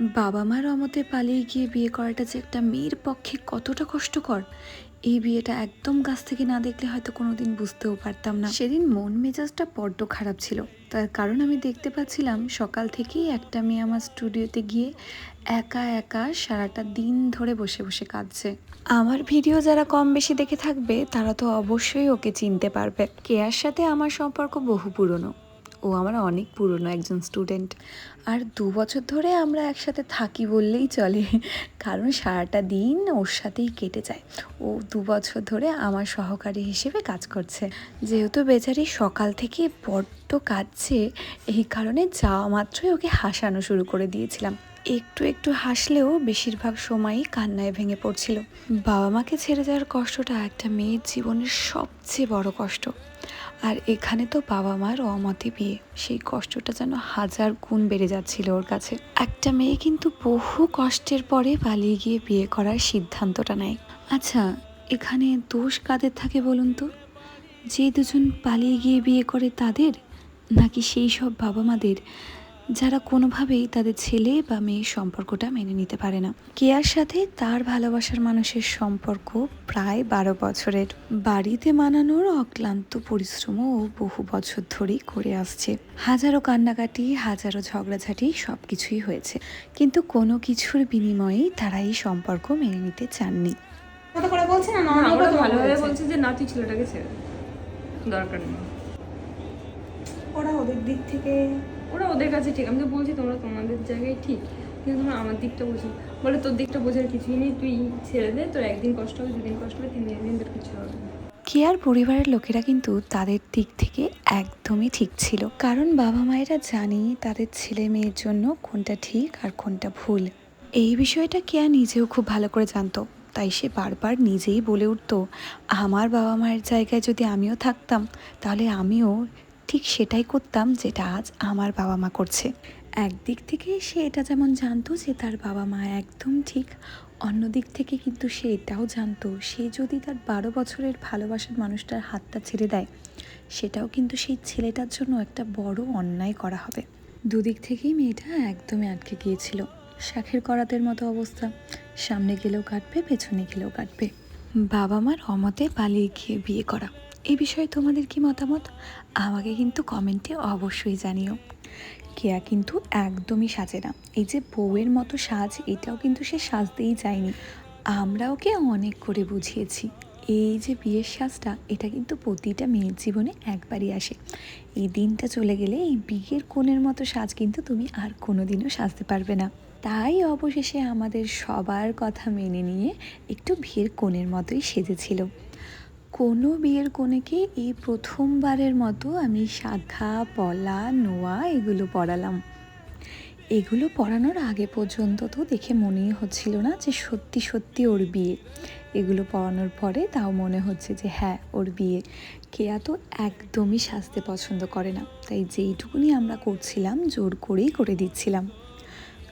বাবা মার অমতে পালিয়ে গিয়ে বিয়ে করাটা যে একটা মেয়ের পক্ষে কতটা কষ্টকর, এই বিয়েটা একদম কাছ থেকে না দেখলে হয়তো কোনোদিন বুঝতেও পারতাম না। সেদিন মন মেজাজটা বড্ড খারাপ ছিল। তার কারণ আমি দেখতে পাচ্ছিলাম সকাল থেকেই একটা মেয়ে আমার স্টুডিওতে গিয়ে একা একা সারাটা দিন ধরে বসে বসে কাঁদছে। আমার ভিডিও যারা কম বেশি দেখে থাকবে, তারা তো অবশ্যই ওকে চিনতে পারবে। কেয়ার সাথে আমার সম্পর্ক বহু পুরনো। ও আমার অনেক পুরনো একজন স্টুডেন্ট আর দু বছর ধরে আমরা একসাথে থাকি বললেই চলে, কারণ সারাটা দিন ওর সাথেই কেটে যায়। ও দু বছর ধরে আমার সহকারী হিসেবে কাজ করছে। যেহেতু বেচারি সকাল থেকে বড্ড কাঁদছে, এই কারণে যাওয়া মাত্রই ওকে হাসানো শুরু করে দিয়েছিলাম। একটু একটু হাসলেও বেশিরভাগ সময়ই কান্নায় ভেঙে পড়ছিল। বাবা মাকে ছেড়ে যাওয়ার কষ্টটা একটা মেয়ের জীবনের সবচেয়ে বড় কষ্ট। আর এখানে তো বাবা মার অমতে বিয়ে। সেই কষ্টটা যেন হাজার গুণ বেড়ে যাচ্ছিল ওর কাছে। একটা মেয়ে কিন্তু বহু কষ্টের পরে পালিয়ে গিয়ে বিয়ে করার সিদ্ধান্তটা নেয়। আচ্ছা এখানে দোষ কাদের থাকে বলুন তো? যে দুজন পালিয়ে গিয়ে বিয়ে করে তাদের? নাকি সেই সব বাবা মাদের? যারা কোনোভাবেই তাদের ছেলে বা মেয়ের সম্পর্কটা মেনে নিতে পারে না। কেয়ার সাথে তার ভালোবাসার মানুষের সম্পর্ক প্রায় বারো বছরের। বাড়িতে মানানোর অক্লান্ত পরিশ্রমও ও বহু বছর ধরেই করে আসছে। হাজারো কান্নাকাটি হাজারো ঝগড়াঝাটি সব কিছুই হয়েছে। কিন্তু কোনো কিছুর বিনিময়েই তারা এই সম্পর্ক মেনে নিতে চাননি। কথা করে বলছে না? না ওরা কথা ভালোভাবে বলছে বলছে যে না তুই ছেলেটাকে ছেড়ে দরকার নেই। ওরা ওদের দিক থেকে ওরা ওদের কাছে ঠিক, আমি তো বলছি তোমরা তোমাদের জায়গায় ঠিক, কিন্তু তোমরা আমার দিকটা বোঝো। বলে, তোর দিকটা বোঝার কিছুই নেই, তুই ছেড়ে দে, তোর একদিন কষ্ট হবে, দুদিন কষ্ট হবে, তিন দিন তোর কিছু হবে। কেয়ার পরিবারের লোকেরা কিন্তু তাদের দিক থেকে একদমই ঠিক ছিল। কারণ বাবা মায়েরা জানি তাদের ছেলে মেয়ের জন্য কোনটা ঠিক আর কোনটা ভুল। এই বিষয়টা কেয়া নিজেও খুব ভালো করে জানতো। তাই সে বারবার নিজেই বলে উঠতো, আমার বাবা মায়ের জায়গায় যদি আমিও থাকতাম, তাহলে আমিও ঠিক সেটাই করতাম যেটা আজ আমার বাবা মা করছে। একদিক থেকে সে এটা যেমন জানতো যে তার বাবা মা একদম ঠিক অন্য দিক থেকে কিন্তু সে এটাও জানতো, সে যদি তার বারো বছরের ভালোবাসার মানুষটার হাতটা ছেড়ে দেয়, সেটাও কিন্তু সেই ছেলেটার জন্য একটা বড় অন্যায় করা হবে। দুদিক থেকেই মেয়েটা একদমই আটকে গিয়েছিল। শাখের করাতের মতো অবস্থা, সামনে গেলেও কাটবে, পেছনে গেলেও কাটবে। বাবা মার অমতে পালিয়ে গিয়ে বিয়ে করা। এই বিষয়ে তোমাদের কি মতামত? আমাকে কিন্তু কমেন্টে অবশ্যই জানিও। কেয়া কিন্তু একদমই সাজে না। এই যে বউয়ের মতো সাজ, এটাও কিন্তু সে সাজতেই চায়নি। আমরা ওকে অনেক করে বুঝিয়েছি। এই যে বিয়ের সাজটা, এটা কিন্তু প্রতিটা মেয়ের জীবনে একবারই আসে। এই দিনটা চলে গেলে এই বিয়ের কোণের মতো সাজ কিন্তু তুমি আর কোনো দিনও সাজতে পারবে না। তাই অবশেষে আমাদের সবার কথা মেনে নিয়ে একটু বিয়ের কোণের মতোই সেজেছিল। কোনো বিয়ের কোণেকে এই প্রথমবারের মতো আমি শাখা পলা, নোয়া এগুলো পড়ালাম এগুলো পড়ানোর আগে পর্যন্ত তো দেখে মনেই হচ্ছিল না যে সত্যি সত্যি ওর বিয়ে। এগুলো পড়ানোর পরে তাও মনে হচ্ছে যে হ্যাঁ ওর বিয়ে। কেয়া তো একদমই সাজতে পছন্দ করে না। তাই যেইটুকুনি আমরা করছিলাম, জোর করেই করে দিচ্ছিলাম।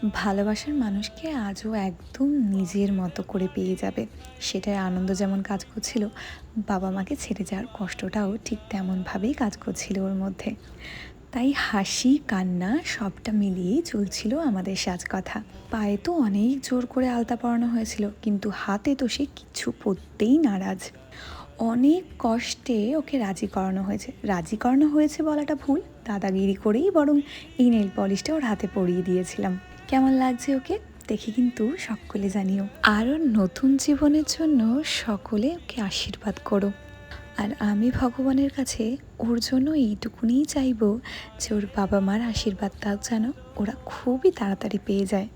ভালোবাসার মানুষকে আজও একদম নিজের মতো করে পেয়ে যাবে। সেটার আনন্দ যেমন কাজ করছিল, বাবা মাকে ছেড়ে যাওয়ার কষ্টটাও ঠিক তেমনভাবেই কাজ করছিল ওর মধ্যে। তাই হাসি, কান্না সবটা মিলিয়েই চলছিল আমাদের সাজ কথা পায়ে তো অনেক জোর করে আলতা পরানো হয়েছিল, কিন্তু হাতে তো সে কিছু পরতেই নারাজ। অনেক কষ্টে ওকে রাজি করানো হয়েছে। রাজি করানো হয়েছে বলাটা ভুল, দাদাগিরি করেই বরং এই নেল পলিশটা ওর হাতে পরিয়ে দিয়েছিলাম। কেমন লাগছে ওকে? দেখে কিন্তু সকলে জানিও। আরও নতুন জীবনের জন্য সকলে ওকে আশীর্বাদ করো। আর আমি ভগবানের কাছে ওর জন্য এইটুকুনিই চাইব যে ওর বাবা মার আশীর্বাদ তাও যেন ওরা খুবই তাড়াতাড়ি পেয়ে যায়।